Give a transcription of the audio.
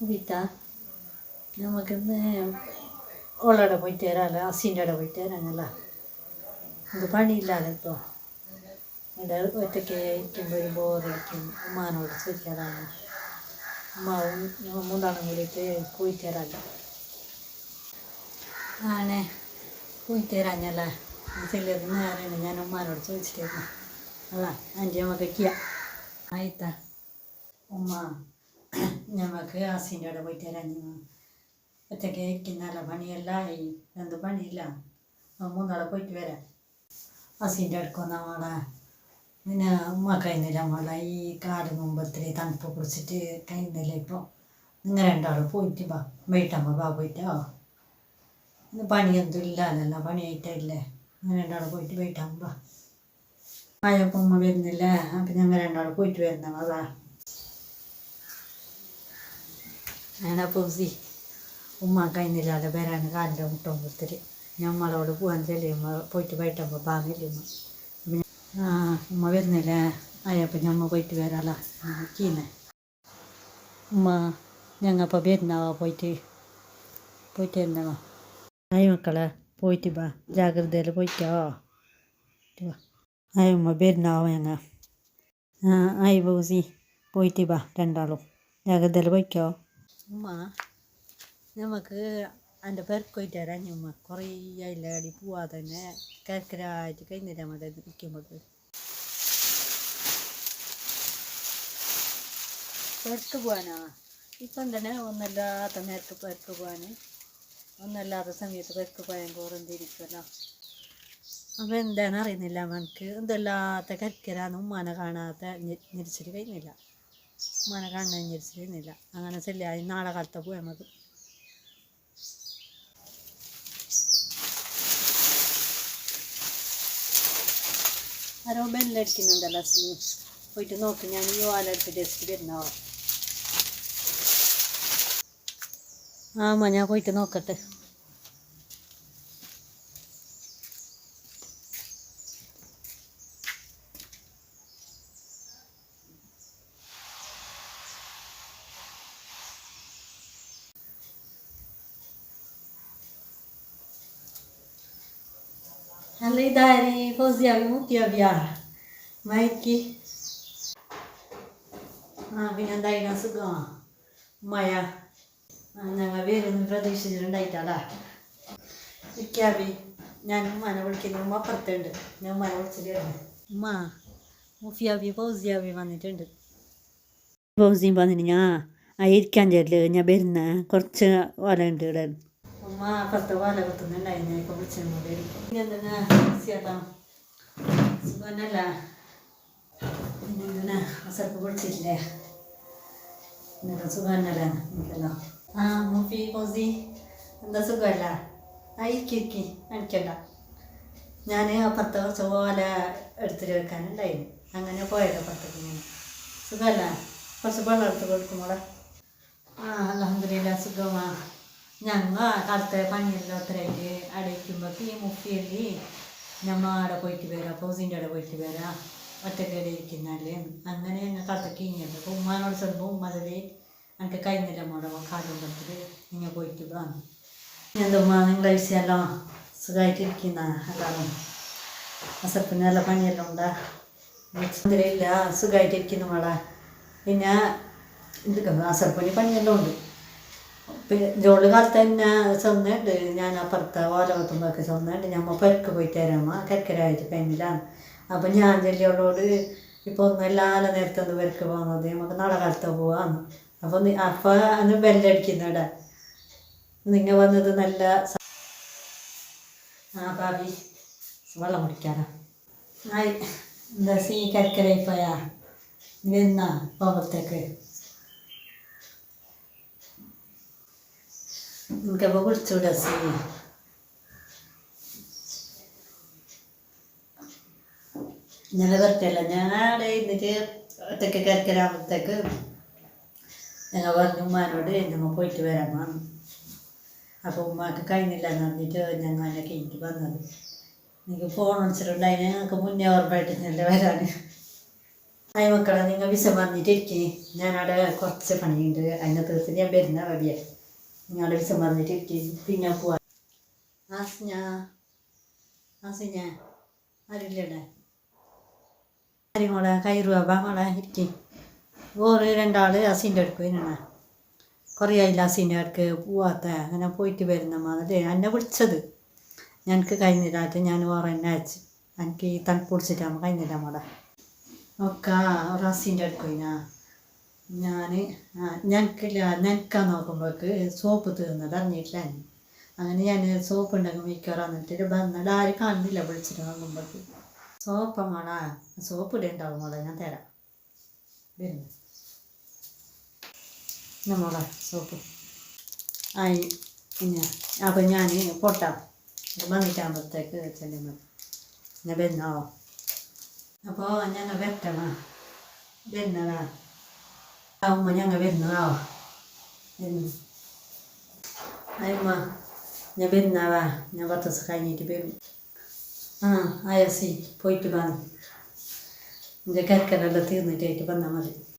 വിത്ത നമുക്കിന്ന് ഓളടെ പോയിട്ട് വരാമല്ലോ അസീന്റെ അവിടെ പോയിട്ട് വരാനല്ല ഇത് പണിയില്ലല്ലോ ഇപ്പോൾ ഇവിടെ ഒറ്റയ്ക്ക് ഇരിക്കുമ്പോൾ ഒരു ബോറടിക്കും. ഉമ്മാനോട് ചോദിക്കാതാണ്. ഉമ്മാവും മൂന്നാളും കൂടിയിട്ട് പോയിട്ട് വരാമല്ലോ ആണേ പോയിട്ട് വരാഞ്ഞല്ലേ ചെല്ലിയത് നേരെയാണ് ഞാൻ ഉമ്മാനോട് ചോദിച്ചിട്ടായിരുന്നു അല്ല എന്റെ മകയ്ക്ക് ആയിത്താ. ഉമ്മ. ഞമ്മക്ക് ആസിന്റെ അവിടെ പോയിട്ട് വരാൻ ഒറ്റയ്ക്ക് ഇരിക്കുന്നല്ല പണിയല്ല. ഈ എന്ത് പണിയില്ല. മൂന്നാളെ പോയിട്ട് വരാം. ആസിന്റെ അടുക്കുന്ന നമ്മളെ പിന്നെ ഉമ്മ കഴിഞ്ഞില്ല നമ്മളെ ഈ കാട് മുമ്പത്തിരി തണുപ്പ് കുടിച്ചിട്ട് കഴിഞ്ഞില്ല ഇപ്പോൾ നിങ്ങൾ രണ്ടാളും പോയിട്ട് ബാ വൈകിട്ടാകുമ്പോൾ ബാ പോയിട്ടോ ഇന്ന് പണിയൊന്നും ഇല്ലല്ലോ പണിയായിട്ടല്ലേ അങ്ങനെ രണ്ടാളും പോയിട്ട് വൈകിട്ടാകുമ്പോൾ ആയപ്പോൾ ഉമ്മ വരുന്നില്ല? അപ്പം ഞങ്ങൾ രണ്ടാളും പോയിട്ട് വരുന്ന അങ്ങനെ പൂസി ഉമ്മ അതിനില്ലാതെ വരാൻ കാലിന്റെ മുട്ടുമ്പത്തിൽ ഞമ്മളോട് പോകാൻ ചെല്ലിയമ്മ പോയിട്ട് പോയിട്ടപ്പോൾ അപ്പം ആ ഉമ്മ വരുന്നില്ല? അയ്യപ്പം ഞമ്മ പോയിട്ട് വരാല? കീന്നെ ഉമ്മ ഞങ്ങപ്പം വരുന്നാവാ പോയിട്ട്. പോയിട്ട് വരുന്നവാ ആയി പോയിട്ട് ബാ ജാഗ്രതയിൽ വാ. ആയി ഉമ്മ വരുന്നവ ഞങ്ങ. ആയി പൂസി പോയിട്ട് ബാ രണ്ടാളും. ജാഗ്രതയിൽ പോയിക്കോ. ഉമ്മ നമുക്ക് എന്റെ പെരക്കൊയിട്ട് വരാൻ ഉമ്മ കുറേ അടി പോവാതെ തന്നെ കിഴക്കരായിട്ട് കഴിഞ്ഞില്ല മതി നിൽക്കുമ്പോൾ പെരക്ക് പോകാനാ ഇപ്പം തന്നെ ഒന്നല്ലാത്ത നേരത്ത് പെരക്ക് പോകാൻ ഒന്നല്ലാത്ത സമയത്ത് പെരക്ക് പോയാൽ കുറന്തിരിക്കുമല്ലോ അപ്പോൾ എന്താണെന്ന് അറിയുന്നില്ല നമുക്ക് എന്തല്ലാത്ത കരിക്കരാന്ന് ഉമ്മാനെ കാണാത്ത നിരിച്ചിട്ട് കഴിഞ്ഞില്ല. കാണാൻ ഞെരിച്ചിട്ട് അങ്ങനെ ചെല്ലായി നാളെ കാലത്ത് പോയാൽ മതി ആരോ ബെല്ലടിക്കുന്നുണ്ടല്ലോ സീ പോയിട്ട് നോക്കി. ഞാൻ ഈ ഓലെടുത്ത് വരുന്നവ ആ മഞ്ഞ പോയിട്ട് നോക്കട്ടെ. മുത്തിയാവിയാ മയക്കി ആ പിന്നെ എന്തായാലും സുഖമാ മഴ ആ ഞങ്ങൾ വരുന്ന പ്രതീക്ഷിച്ചിട്ടുണ്ടായിട്ടാടാ ഇരിക്കാവി ഞാൻ ഉമ്മാനെ വിളിക്കുന്നു ഉമ്മ അപ്പുറത്തുണ്ട് ഞാൻ ഉമ്മാനെ വിളിച്ചിട്ടായിരുന്നു ഉമ്മ മുഫിയാവി ഫൗസിയാവി വന്നിട്ടുണ്ട് ഫൗസിയും വന്നിട്ട് ഞാൻ ആ ഇരിക്കാൻ ചേരില്ല ഞാൻ വരുന്ന കുറച്ച് ഓല ഉണ്ട് ഇവിടെ ഉമ്മ അപ്പുറത്ത് ഓല കുത്തുന്നുണ്ടായിരുന്നു ഇപ്പം വിളിച്ചു ചേട്ടാ സുഖന്നല്ല? പിന്നെന്താ അസർക്ക് പൊളിച്ചില്ലേ എന്നിട്ട് എനിക്കല്ലോ ആ മൂപ്പി കോസി എന്താ സുഖമല്ല ആ ഇരിക്കി ഇരിക്കി. അടിക്കണ്ട. ഞാൻ അപ്പുറത്തെ കുറച്ച് ഓല എടുത്തിട്ട് വെക്കാനുണ്ടായിരുന്നു അങ്ങനെ പോയത് അപ്പുറത്തേക്ക് ഞാൻ. സുഖമല്ല കുറച്ച് വെള്ളം എടുത്ത് കൊടുക്കുമ്പോൾ ആ അലഹമില്ല സുഖമാ. ഞങ്ങൾ കറുത്ത പണിയെല്ലാം അത്രയ്ക്ക് അടയ്ക്കുമ്പോൾ ഈ മുക്കിയല്ലി ഞമ്മ അവിടെ പോയിട്ട് വരാം. പൗസിന്റെ അവിടെ പോയിട്ട് വരാം. ഒറ്റക്കേടെ ഇരിക്കുന്നാൽ. അങ്ങനെ ഞങ്ങൾ കറുത്ത കടത്തേക്ക് അപ്പോൾ ഉമ്മാനോട് ചെല്ലുമ്പോൾ ഉമ്മ എനിക്ക് കഴിഞ്ഞില്ല മോടെ കാര്യം കൊടുത്തിട്ട് നിങ്ങൾ പോയിട്ട് വന്നു എന്താ ഉമ്മ നിങ്ങൾ വിഷയമല്ലോ സുഖമായിട്ടിരിക്കുന്ന അതാണ് അസപ്പിന് നല്ല പണിയെല്ലാം ഉണ്ടാ? ഇല്ല സുഖമായിട്ടിരിക്കുന്നു മോളെ. പിന്നെ എന്തൊക്കെ അസർപ്പണി പണിയെല്ലാം ഉണ്ട്. ജോലി കാലത്ത് തന്നെ ചെന്നിട്ട് ഞാൻ അപ്പുറത്തെ ഓലകത്തുമ്പോഴൊക്കെ ചെന്നിട്ട് ഞമ്മ പെരക്ക് പോയി തരാമ കരക്കരായിട്ട് പെണ്ണിലാണ് അപ്പം ഞാൻ ചെല്ലിയോളോട് ഇപ്പോൾ ഒന്നും എല്ലാ നേരത്തെ ഒന്ന് പെരക്ക് പോകുന്നത് നമുക്ക് നടകാലത്ത് കാലത്ത് പോവാന്ന്. അപ്പോൾ നീ അപ്പോൾ അന്ന് ബെല്ലടിക്കുന്നിട നിങ്ങൾ വന്നത് നല്ല ആ ഭാവി വെള്ളം കുടിക്കാനാ. എന്താ സീ കരക്കരയിൽ പോയാ? നിന്നാ പോകത്തേക്ക് എനിക്കപ്പോൾ വിളിച്ചൂടെ സീ. ഇന്നലെ വെറുതെയല്ല ഞാൻ ഇന്നിട്ട് ഒറ്റയ്ക്ക് കിടക്കലാകുമ്പോഴത്തേക്ക് ഞങ്ങൾ പറഞ്ഞു ഉമ്മാനോട് ഞങ്ങൾ പോയിട്ട് വരാൻ പറഞ്ഞു അപ്പോൾ ഉമ്മാക്ക് കഴിഞ്ഞില്ല എന്ന് പറഞ്ഞിട്ട് ഞങ്ങൾ എന്നെ കഴിഞ്ഞിട്ട് വന്നത്. എനിക്ക് ഫോൺ വിളിച്ചിട്ടുണ്ടായിന് ഞങ്ങൾക്ക് മുന്നേ ഓർമ്മയായിട്ട് വരാൻ. അയ്യ മക്കളെ നിങ്ങൾ വിശ പറഞ്ഞിട്ടിരിക്കേ? ഞാനവിടെ കുറച്ച് പണിയുണ്ട്. അതിനെ തീർത്ത് ഞാൻ വരുന്ന റെഡിയ ഒരു വിശ പറഞ്ഞിട്ടിരിക്കേ പിന്നെ പോവാ. ആസിഞ്ഞ ആസിഞ്ഞ ആരില്ലടെ ആരി മോളെ? ബാ മോളെ ഇരിക്കും. ഓറ് രണ്ടാൾ അസിന്റെ അടുക്ക് വരുന്ന കുറേ ആയില്ല അസിന്റെ അടുക്ക് പോവാത്ത? അങ്ങനെ പോയിട്ട് വരുന്ന മാതിരി. എന്നെ വിളിച്ചത്. ഞങ്ങൾക്ക് കഴിഞ്ഞില്ലാട്ട് ഞാൻ ഓറെ എന്നെ അയച്ചു. എനിക്ക് ഈ തണുപ്പ് പിടിച്ചിട്ടാകുമ്പോൾ കഴിഞ്ഞില്ല മോളെ. ഒക്കെ റസിന്റെ അടുക്ക് പോയിനാ. ഞാൻ ഞങ്ങൾക്കില്ല ഞനക്കാ നോക്കുമ്പോൾക്ക് സോപ്പ് തീർന്നത് അറിഞ്ഞിട്ടില്ല. അങ്ങനെ ഞാൻ സോപ്പ് ഉണ്ടെങ്കിൽ മിക്കവാറും വന്നിട്ട് വന്നിട്ട് ആരും കാണുന്നില്ല വിളിച്ചിട്ട് നോക്കുമ്പോൾക്ക് സോപ്പ് മോളാ സോപ്പ് ഇവിടെ ഉണ്ടാവും മോളെ ഞാൻ തരാം. വരുന്നു. നമ്മളെ സോപ്പ്. ആയി പിന്നെ അപ്പം ഞാൻ പൊട്ടാം. വന്നിട്ടാകുമ്പോഴത്തേക്ക് ചെല്ലുമ്പോൾ ഞാൻ വരുന്നോ അപ്പോൾ ഞങ്ങൾ വെട്ടണം. വരുന്നതാ ആവുമ്പോൾ ഞങ്ങൾ വരുന്നതാവോ? വരുന്നു അയ്യമ്മ ഞാൻ വരുന്നവാ ഞാൻ പത്ത് ദിവസം കഴിഞ്ഞിട്ട് വരും. ആ ആയസി പോയിട്ട് വന്നു എന്റെ കരക്കരെല്ലാം തീർന്നിട്ടായിട്ട് വന്നാൽ മതി.